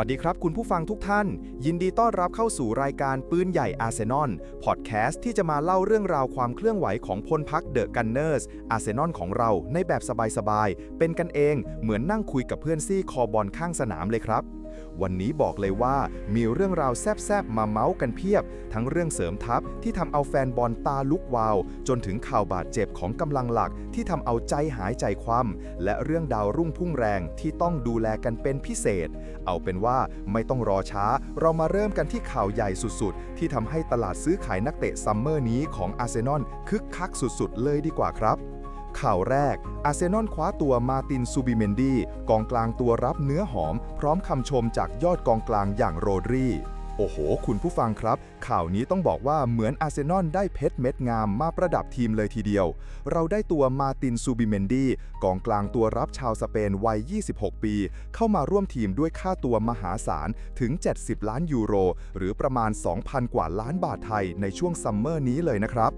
วัสดีครับคุณผู้ฟังทุกท่าน ยินดีต้อนรับเข้าสู่รายการปืนใหญ่อาร์เซนอลพอดแคสต์ที่จะมาเล่าเรื่องราวความเคลื่อนไหวของพลพักเดอะกันเนอร์สอาร์เซนอลของเราในแบบสบายๆ เป็นกันเองเหมือนนั่งคุยกับเพื่อนซี่คอบอลข้างสนามเลยครับ วันนี้บอกเลยว่ามีเรื่องราวแซบๆ มาเมาส์กันเพียบ ทั้งเรื่องเสริมทัพที่ทำเอาแฟนบอลตาลุกวาว จนถึงข่าวบาดเจ็บของกำลังหลักที่ทำเอาใจหายใจคว่ำและเรื่องดาวรุ่งพุ่งแรงที่ต้องดูแลกันเป็นพิเศษ เอาเป็นว่าไม่ต้องรอช้า เรามาเริ่มกันที่ข่าวใหญ่สุดๆ ที่ทำให้ตลาดซื้อขายนักเตะซัมเมอร์นี้ของอาร์เซนอลคึกคักสุดๆ เลยดีกว่าครับ ข่าวแรก อาร์เซนอลคว้าตัวมาตินซูบิเมนดีกองกลางตัวรับเนื้อหอม พร้อมคำชมจากยอดกองกลางอย่างโรดรีโอ้โห คุณผู้ฟังครับข่าวนี้ต้องบอกว่าเหมือนอาร์เซนอลได้เพชรเม็ดงามมาประดับทีมเลยทีเดียว เราได้ตัวมาตินซูบิเมนดีกองกลางตัวรับชาวสเปนวัย 26 ปี เข้ามาร่วมทีมด้วยค่าตัวมหาศาลถึง 70 ล้านยูโร หรือประมาณ 2,000 กว่าล้านบาทไทยในช่วงซัมเมอร์นี้เลยนะครับ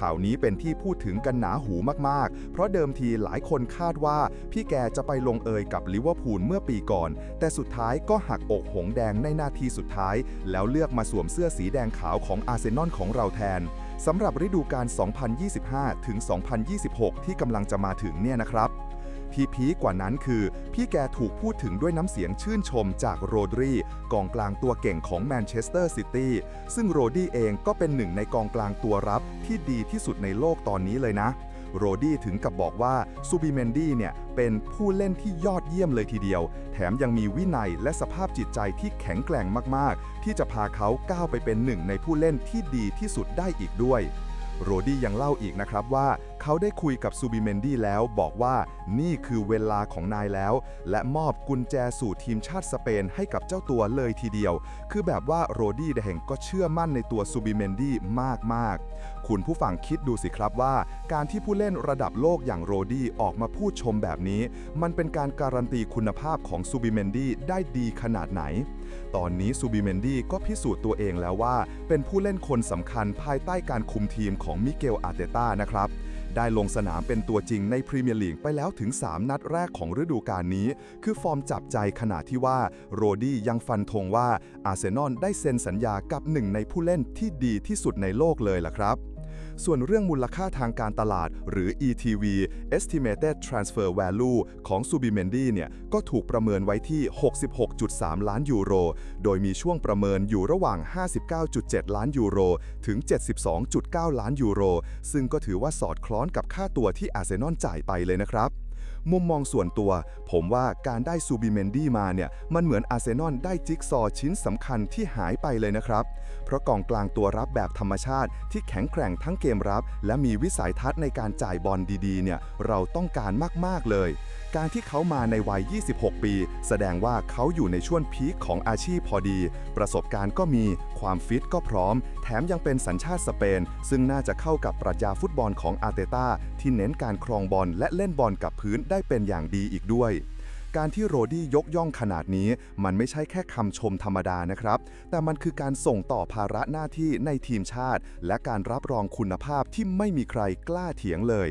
ข่าวนี้เป็นที่พูดถึงกันหนาหูมากๆ เพราะเดิมทีหลายคนคาดว่าพี่แกจะไปลงเอยกับลิเวอร์พูลเมื่อปีก่อน แต่สุดท้ายก็หักอกหงแดงในนาทีสุดท้าย แล้วเลือกมาสวมเสื้อสีแดงขาวของอาร์เซนอลของเราแทนสำหรับฤดูกาล 2025 ถึง 2026 ที่กำลังจะมาถึงเนี่ยนะครับ ที่พีกว่านั้นคือ พี่แกถูกพูดถึงด้วยน้ำเสียงชื่นชมจากโรดรีกองกลางตัวเก่งของแมนเชสเตอร์ซิตี้ซึ่งโรดี้เองก็เป็นหนึ่งในกองกลางตัวรับที่ดีที่สุดในโลกตอนนี้เลยนะ โรดี้ถึงกับบอกว่าซูบิเมนดี้เนี่ยเป็นผู้เล่นที่ยอดเยี่ยมเลยทีเดียว แถมยังมีวินัยและสภาพจิตใจที่แข็งแกร่งมากๆ ที่จะพาเขาก้าวไปเป็นหนึ่งในผู้เล่นที่ดีที่สุดได้อีกด้วยโรดี้ยังเล่าอีกนะครับว่า เขาได้คุยกับซูบิเมนดี้แล้วบอกว่านี่คือเวลาของนายแล้ว และมอบกุญแจสู่ทีมชาติสเปนให้กับเจ้าตัวเลยทีเดียว คือแบบว่าโรดี้เองก็เชื่อมั่นในตัวซูบิเมนดี้มากๆ คุณผู้ฟังคิดดูสิครับว่า การที่ผู้เล่นระดับโลกอย่างโรดี้ออกมาพูดชมแบบนี้ มันเป็นการการันตีคุณภาพของซูบิเมนดี้ได้ดีขนาดไหน ตอนนี้ซูบิเมนดี้ก็พิสูจน์ตัวเองแล้วว่า เป็นผู้เล่นคนสำคัญภายใต้การคุมทีมของมิเกลอาร์เตต้านะครับได้ลงสนามเป็นตัวจริงในพรีเมียร์ลีกไปแล้วถึง 3 นัดแรกของฤดูกาลนี้ คือฟอร์มจับใจขณะที่ว่าโรดี้ยังฟันธงว่าอาร์เซนอลได้เซ็นสัญญากับหนึ่งในผู้เล่นที่ดีที่สุดในโลกเลยล่ะครับ ส่วนเรื่องมูลค่าทางการตลาด หรือ ETV Estimated Transfer Value ของซูบิเมนดีเนี่ยก็ถูกประเมินไว้ที่ 66.3 ล้านยูโร โดยมีช่วงประเมินอยู่ระหว่าง 59.7 ล้านยูโร ถึง 72.9 ล้านยูโร ซึ่งก็ถือว่าสอดคล้องกับค่าตัวที่อาร์เซนอลจ่ายไปเลยนะครับมุมมองส่วนตัว ผมว่าการได้ซูบิเมนดี้มาเนี่ยมันเหมือนอาร์เซนอลได้จิ๊กซอชิ้นสำคัญที่หายไปเลยนะครับ เพราะกองกลางตัวรับแบบธรรมชาติ ที่แข็งแกร่งทั้งเกมรับ และมีวิสัยทัศน์ในการจ่ายบอลดีๆเนี่ยเราต้องการมากๆเลย การที่เขามาในวัย 26 ปี แสดงว่าเขาอยู่ในช่วงพีคของอาชีพพอดี ประสบการณ์ก็มีความฟิตก็พร้อม แถมยังเป็นสัญชาติสเปน ซึ่งน่าจะเข้ากับปรัชญาฟุตบอลของอาร์เตต้าที่เน้นการครองบอลและเล่นบอลกับพื้นได้เป็นอย่างดีอีกด้วย การที่โรดี้ยกย่องขนาดนี้ มันไม่ใช่แค่คำชมธรรมดานะครับ แต่มันคือการส่งต่อภาระหน้าที่ในทีมชาติ และการรับรองคุณภาพที่ไม่มีใครกล้าเถียงเลย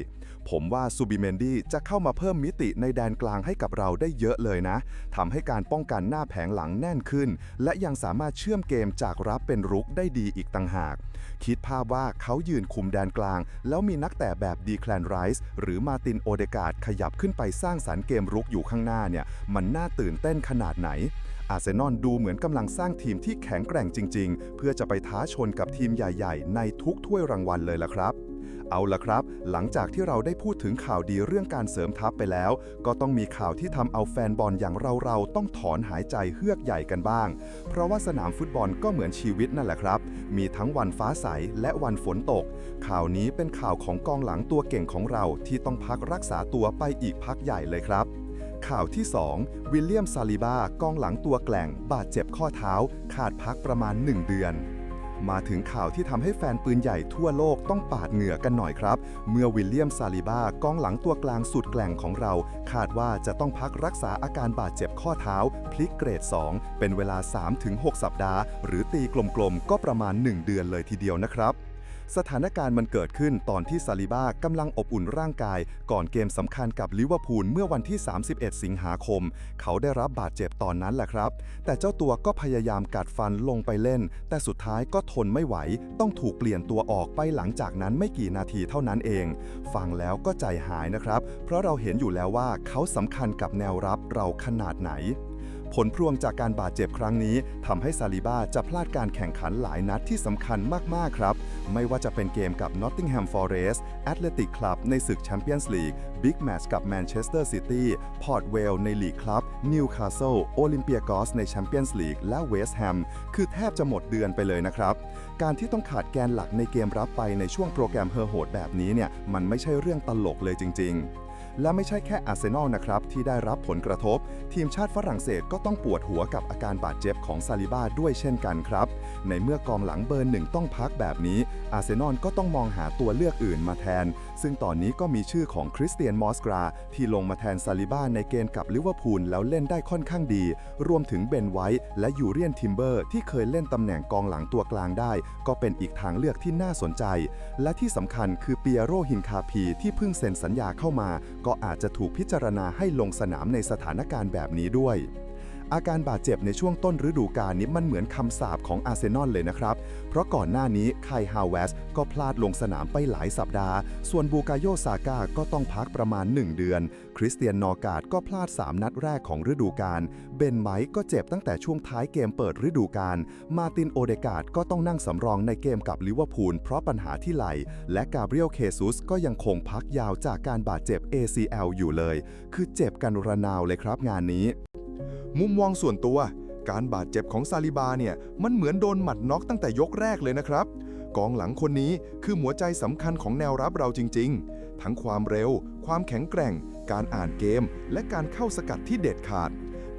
ผมว่าซูบิเมนดี้จะเข้ามาเพิ่มมิติในแดนกลางให้กับเราได้เยอะเลยนะทำให้การป้องกันหน้าแผงหลังแน่นขึ้น และยังสามารถเชื่อมเกมจากรับเป็นรุกได้ดีอีกต่างหาก คิดภาพว่าเขายืนคุมแดนกลาง แล้วมีนักแต่แบบดีแคลนไรส์หรือมาตินโอเดกาดขยับขึ้นไปสร้างสรรค์เกมรุกอยู่ข้างหน้าเนี่ยมันน่าตื่นเต้นขนาดไหนอาร์เซนอลดูเหมือนกำลังสร้างทีมที่แข็งแกร่งจริง ๆ เพื่อจะไปท้าชนกับทีมใหญ่ ๆ ในทุกถ้วยรางวัลเลยล่ะครับ เอาละครับ หลังจากที่เราได้พูดถึงข่าวดีเรื่องการเสริมทัพไปแล้ว ก็ต้องมีข่าวที่ทำเอาแฟนบอลอย่างเราๆต้องถอนหายใจเฮือกใหญ่กันบ้าง เพราะว่าสนามฟุตบอลก็เหมือนชีวิตนั่นแหละครับ มีทั้งวันฟ้าใสและวันฝนตก ข่าวนี้เป็นข่าวของกองหลังตัวเก่งของเราที่ต้องพักรักษาตัวไปอีกพักใหญ่เลยครับข่าวที่ 2 วิลเลียมซาลิบากองหลังตัวแกล่ง บาดเจ็บข้อเท้า ขาดพักประมาณ 1 เดือน มาถึงข่าวที่ทำให้แฟนปืนใหญ่ทั่วโลกต้องปาดเหงื่อกันหน่อยครับ เมื่อวิลเลียมซาลิบากองหลังตัวกลางสุดแกล่งของเรา คาดว่าจะต้องพักรักษาอาการบาดเจ็บข้อเท้า พลิกเกรด 2 เป็นเวลา 3-6 สัปดาห์ หรือตีกลมๆก็ประมาณ 1 เดือนเลยทีเดียวนะครับ สถานการณ์มันเกิดขึ้นตอนที่ซาลิบ้ากำลังอบอุ่นร่างกาย ก่อนเกมสำคัญกับลิเวอร์พูลเมื่อวันที่ 31 สิงหาคม เขาได้รับบาดเจ็บตอนนั้นแหละครับ แต่เจ้าตัวก็พยายามกัดฟันลงไปเล่น แต่สุดท้ายก็ทนไม่ไหว ต้องถูกเปลี่ยนตัวออกไปหลังจากนั้นไม่กี่นาทีเท่านั้นเอง ฟังแล้วก็ใจหายนะครับ เพราะเราเห็นอยู่แล้วว่าเขาสำคัญกับแนวรับเราขนาดไหน ผลพวงจากการบาดเจ็บครั้งนี้ทำให้ซาลิบาจะพลาดการแข่งขันหลายนัดที่สำคัญมาก ๆ ครับ ไม่ว่าจะเป็นเกมกับ Nottingham Forest Athletic Club ในศึก Champions League Big Match กับ Manchester City Port Vale ในลีกครับ Newcastle Olympiacos ใน Champions League และ West Ham คือแทบจะหมดเดือนไปเลยนะครับ การที่ต้องขาดแกนหลักในเกมรับไปในช่วงโปรแกรมเฮอร์โหดแบบนี้เนี่ยมันไม่ใช่เรื่องตลกเลยจริง ๆ และไม่ใช่แค่อาร์เซนอลนะครับ ที่ได้รับผลกระทบ ทีมชาติฝรั่งเศสก็ต้องปวดหัวกับอาการบาดเจ็บของซาลิบาด้วยเช่นกันครับ ในเมื่อกองหลังเบอร์หนึ่งต้องพักแบบนี้ อาร์เซนอลก็ต้องมองหาตัวเลือกอื่นมาแทน ซึ่งตอนนี้ก็มีชื่อของคริสเตียนมอสกรา ที่ลงมาแทนซาลิบ้าในเกมกับลิเวอร์พูลแล้วเล่นได้ค่อนข้างดี รวมถึงเบนไวท์และยูเรียนทิมเบอร์ที่เคยเล่นตำแหน่งกองหลังตัวกลางได้ ก็เป็นอีกทางเลือกที่น่าสนใจ และที่สำคัญคือเปียโรฮินคาพีที่เพิ่งเซ็นสัญญาเข้ามา ก็อาจจะถูกพิจารณาให้ลงสนามในสถานการณ์แบบนี้ด้วย อาการบาดเจ็บในช่วงต้นฤดูกาลนี้มันเหมือนคำสาปของอาร์เซนอลเลยนะครับ เพราะก่อนหน้านี้ไคฮาวเวสก็พลาดลงสนามไปหลายสัปดาห์ ส่วนบูกาโยซาก้าก็ต้องพักประมาณ 1 เดือน คริสเตียนนอการ์ดก็พลาด 3 นัดแรกของฤดูกาล เบนไมค์ก็เจ็บตั้งแต่ช่วงท้ายเกมเปิดฤดูกาล มาตินโอเดกาดก็ต้องนั่งสำรองในเกมกับลิเวอร์พูลเพราะปัญหาที่ไหล และกาเบรียล เคซุสก็ยังคงพักยาวจากการบาดเจ็บ ACL อยู่เลย คือเจ็บกันระนาวเลยครับงานนี้ มุมมองส่วนตัว การบาดเจ็บของซาลิบาเนี่ยมันเหมือนโดนหมัดน็อกตั้งแต่ยกแรกเลยนะครับ กองหลังคนนี้คือหัวใจสำคัญของแนวรับเราจริง ๆ ทั้งความเร็ว ความแข็งแกร่ง การอ่านเกม และการเข้าสกัดที่เด็ดขาด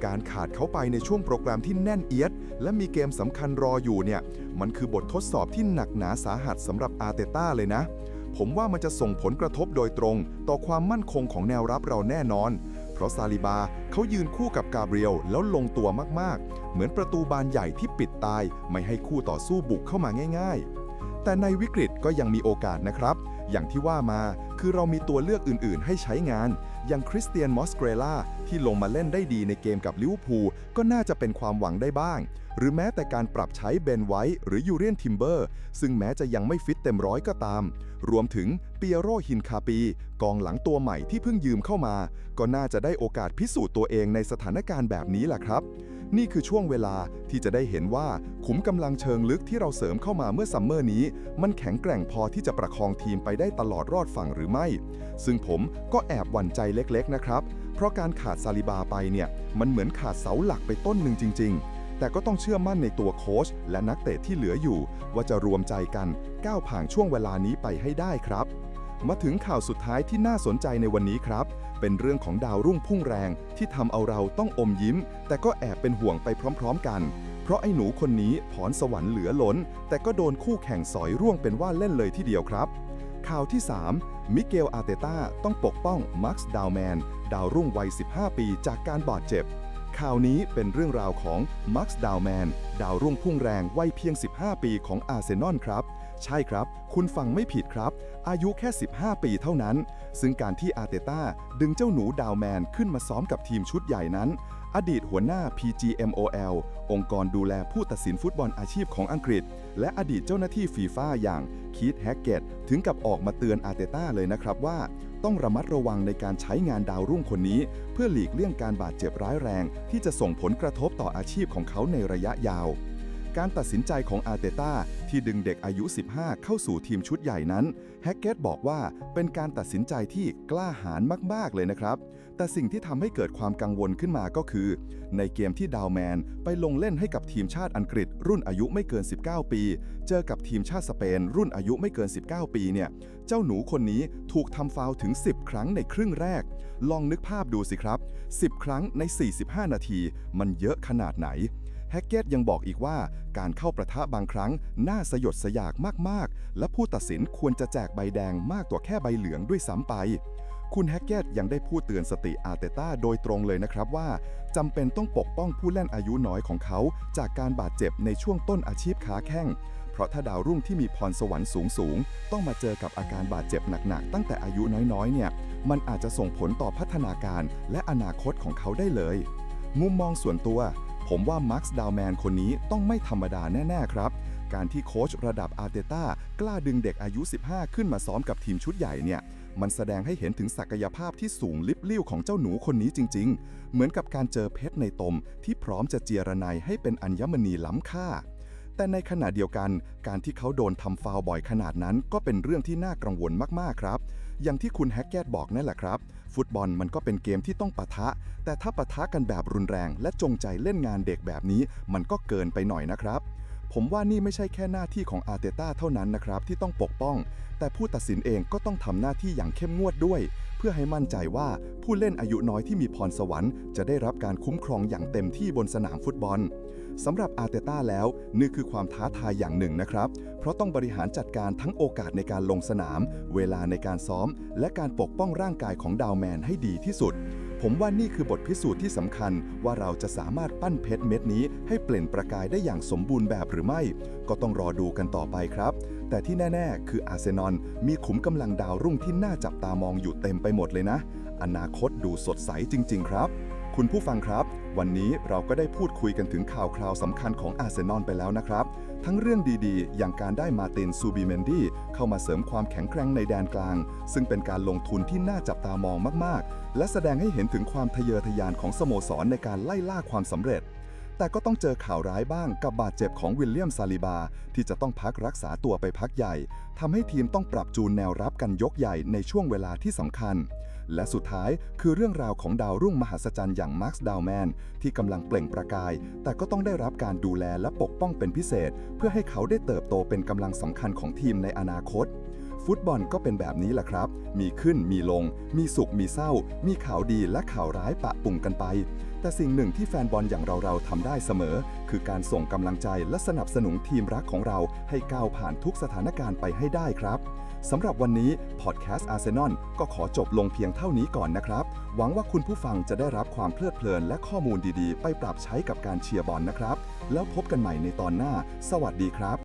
การขาดเขาไปในช่วงโปรแกรมที่แน่นเอียด และมีเกมสำคัญรออยู่เนี่ย มันคือบททดสอบที่หนักหนาสาหัสสำหรับอาร์เตต้าเลยนะ ผมว่ามันจะส่งผลกระทบโดยตรง ต่อความมั่นคงของแนวรับเราแน่นอน ราะซาลิบาเขายืนคู่กับกาเบรียลแล้วลงตัวมากๆ เหมือนประตูบานใหญ่ที่ปิดตาย ไม่ให้คู่ต่อสู้บุกเข้ามาง่าย ๆ แต่ในวิกฤตก็ยังมีโอกาสนะครับ อย่างที่ว่ามาคือเรามีตัวเลือกอื่น ๆ ให้ใช้งาน อย่างคริสเตียนมอสเกรล่าที่ลงมาเล่นได้ดีในเกมกับลิเวอร์พูลก็น่าจะเป็นความหวังได้บ้าง หรือแม้แต่การปรับใช้เบนไวท์หรือยูเรียนทิมเบอร์ ซึ่งแม้จะยังไม่ฟิตเต็มร้อยก็ตาม รวมถึงเปียโรฮินคาปี กองหลังตัวใหม่ที่เพิ่งยืมเข้ามา ก็น่าจะได้โอกาสพิสูจน์ตัวเองในสถานการณ์แบบนี้แหละครับนี่คือช่วงเวลาที่จะได้เห็นว่าขุมกำลังเชิงลึกที่เราเสริมเข้ามาเมื่อซัมเมอร์นี้ มันแข็งแกร่งพอที่จะประคองทีมไปได้ตลอดรอดฝั่งหรือไม่ ซึ่งผมก็แอบหวั่นใจเล็กๆนะครับ เพราะการขาดซาลิบาไปเนี่ยมันเหมือนขาดเสาหลักไปต้นหนึ่งจริง ๆ แต่ก็ต้องเชื่อมั่นในตัวโค้ชและนักเตะที่เหลืออยู่ ว่าจะรวมใจกันก้าวผ่านช่วงเวลานี้ไปให้ได้ครับ มาถึงข่าวสุดท้ายที่น่าสนใจในวันนี้ครับ เป็นเรื่องของดาวรุ่งพุ่งแรง ที่ทำเอาเราต้องอมยิ้ม แต่ก็แอบเป็นห่วงไปพร้อม ๆ กันเพราะไอ้หนูคนนี้ผอนสวรรค์เหลือล้น แต่ก็โดนคู่แข่งสอยร่วงเป็นว่าเล่นเลยทีเดียวครับ ข่าวที่ 3 มิเกล อาเตต้าต้องปกป้องมาร์คสดาวแมน ดาวรุ่งวัย 15 ปีจากการบาดเจ็บ ข่าวนี้เป็นเรื่องราวของมาร์คสดาวแมน ดาวรุ่งพุ่งแรงวัยเพียง 15 ปีของอาร์เซนอลครับ ใช่ครับ คุณฟังไม่ผิดครับ อายุแค่ 15 ปีเท่านั้น ซึ่งการที่อาเตต้าดึงเจ้าหนูดาวแมนขึ้นมาซ้อมกับทีมชุดใหญ่นั้น อดีตหัวหน้า PGMOL องค์กรดูแลผู้ตัดสินฟุตบอลอาชีพของอังกฤษ และอดีตเจ้าหน้าที่ฟีฟ่าอย่างคีธแฮกเกตถึงกับออกมาเตือนอาร์เตต้าเลยนะครับว่า ต้องระมัดระวังในการใช้งานดาวรุ่งคนนี้ เพื่อหลีกเลี่ยงการบาดเจ็บร้ายแรง ที่จะส่งผลกระทบต่ออาชีพของเขาในระยะยาว การตัดสินใจของอาร์เตต้าที่ดึงเด็กอายุ 15 เข้าสู่ทีมชุดใหญ่นั้นแฮกเกตบอกว่าเป็นการตัดสินใจที่กล้าหาญมาก ๆ เลยนะครับ แต่สิ่งที่ทำให้เกิดความกังวลขึ้นมาก็คือ ในเกมที่ดาวแมนไปลงเล่นให้กับทีมชาติอังกฤษ รุ่นอายุไม่เกิน 19 ปี เจอกับทีมชาติสเปน รุ่นอายุไม่เกิน 19 ปีเนี่ยเจ้าหนูคนนี้ถูกทำฟาวถึง 10 ครั้งในครึ่งแรก ลองนึกภาพดูสิครับ 10 ครั้งใน 45 นาที มันเยอะขนาดไหน แฮกเกตยังบอกอีกว่าการเข้าประทะบางครั้งน่าสยดสยากมากๆ และผู้ตัดสินควรจะแจกใบแดงมากกว่าแค่ใบเหลืองด้วยซ้ำไป คุณแฮกเกตยังได้พูดเตือนสติอาร์เตต้าโดยตรงเลยนะครับว่าจำเป็นต้องปกป้องผู้เล่นอายุน้อยของเขา จากการบาดเจ็บในช่วงต้นอาชีพค้าแข้งเพราะถ้าดาวรุ่งที่มีพรสวรรค์สูงสูงๆต้องมาเจอกับอาการบาดเจ็บหนักๆ ตั้งแต่อายุน้อยๆ เนี่ย มันอาจจะส่งผลต่อพัฒนาการและอนาคตของเขาได้เลย มุมมองส่วนตัว ผมว่ามาร์คสดาวแมนคนนี้ต้องไม่ธรรมดาแน่ ๆ ครับ การที่โค้ชระดับอาร์เตต้ากล้าดึงเด็กอายุ 15 ขึ้นมาซ้อมกับทีมชุดใหญ่เนี่ยมันแสดงให้เห็นถึงศักยภาพที่สูงลิบลิ่วของเจ้าหนูคนนี้จริง ๆ เหมือนกับการเจอเพชรในตม ที่พร้อมจะเจียระไนให้เป็นอัญมณีล้ำค่า แต่ในขณะเดียวกัน การที่เขาโดนทำฟาวบ่อยขนาดนั้น ก็เป็นเรื่องที่น่ากังวลมากๆครับ อย่างที่คุณแฮกเกตบอกนั่นแหละครับ ฟุตบอลมันก็เป็นเกมที่ต้องปะทะ แต่ถ้าปะทะกันแบบรุนแรง และจงใจเล่นงานเด็กแบบนี้ มันก็เกินไปหน่อยนะครับ ผมว่านี่ไม่ใช่แค่หน้าที่ของอาร์เตต้าเท่านั้นนะครับที่ต้องปกป้อง แต่ผู้ตัดสินเองก็ต้องทำหน้าที่อย่างเข้มงวดด้วย พื่อให้มั่นใจว่าผู้เล่นอายุน้อยที่มีพรสวรรค์จะได้รับการคุ้มครองอย่างเต็มที่บนสนามฟุตบอลสำหรับอาร์เตต้าแล้วนี่คือความท้าทายอย่างหนึ่งนะครับ เพราะต้องบริหารจัดการทั้งโอกาสในการลงสนาม เวลาในการซ้อม และการปกป้องร่างกายของดาวแมนให้ดีที่สุด ผมว่านี่คือบทพิสูจน์ที่สำคัญว่าเราจะสามารถปั้นเพชรเม็ดนี้ให้เปล่งประกายได้อย่างสมบูรณ์แบบหรือไม่ ก็ต้องรอดูกันต่อไปครับ แต่ที่แน่ๆ คืออาร์เซนอลมีขุมกำลังดาวรุ่งที่น่าจับตามองอยู่เต็มไปหมดเลยนะ อนาคตดูสดใสจริง ๆ ครับ คุณผู้ฟังครับ วันนี้เราก็ได้พูดคุยกันถึงข่าวคราวสำคัญของอาร์เซนอลไปแล้วนะครับ ทั้งเรื่องดีๆ อย่างการได้มาตินซูบิเมนดี้เข้ามาเสริมความแข็งแกร่งในแดนกลาง ซึ่งเป็นการลงทุนที่น่าจับตามองมากๆ และแสดงให้เห็นถึงความทะเยอทะยานของสโมสรในการไล่ล่าความสำเร็จ แต่ก็ต้องเจอข่าวร้ายบ้างกับบาดเจ็บของวิลเลียมซาลิบา ที่จะต้องพักรักษาตัวไปพักใหญ่ทำให้ทีมต้องปรับจูนแนวรับกันยกใหญ่ในช่วงเวลาที่สำคัญ และสุดท้ายคือเรื่องราวของดาวรุ่งมหัศจรรย์อย่างมาร์คสดาวแมนที่กำลังเปล่งประกาย แต่ก็ต้องได้รับการดูแลและปกป้องเป็นพิเศษ เพื่อให้เขาได้เติบโตเป็นกำลังสำคัญของทีมในอนาคต ฟุตบอลก็เป็นแบบนี้แหละครับ มีขึ้นมีลง มีสุขมีเศร้า มีข่าวดีและข่าวร้ายปะปุ่งกันไป แต่สิ่งหนึ่งที่แฟนบอลอย่างเราๆทำได้เสมอ คือการส่งกำลังใจและสนับสนุนทีมรักของเราให้ก้าวผ่านทุกสถานการณ์ไปให้ได้ครับสำหรับวันนี้พอดแคสต์อาร์เซนอลก็ขอจบลงเพียงเท่านี้ก่อนนะครับ หวังว่าคุณผู้ฟังจะได้รับความเพลิดเพลินและข้อมูลดีๆ ไปปรับใช้กับการเชียร์บอลนะครับ แล้วพบกันใหม่ในตอนหน้า สวัสดีครับ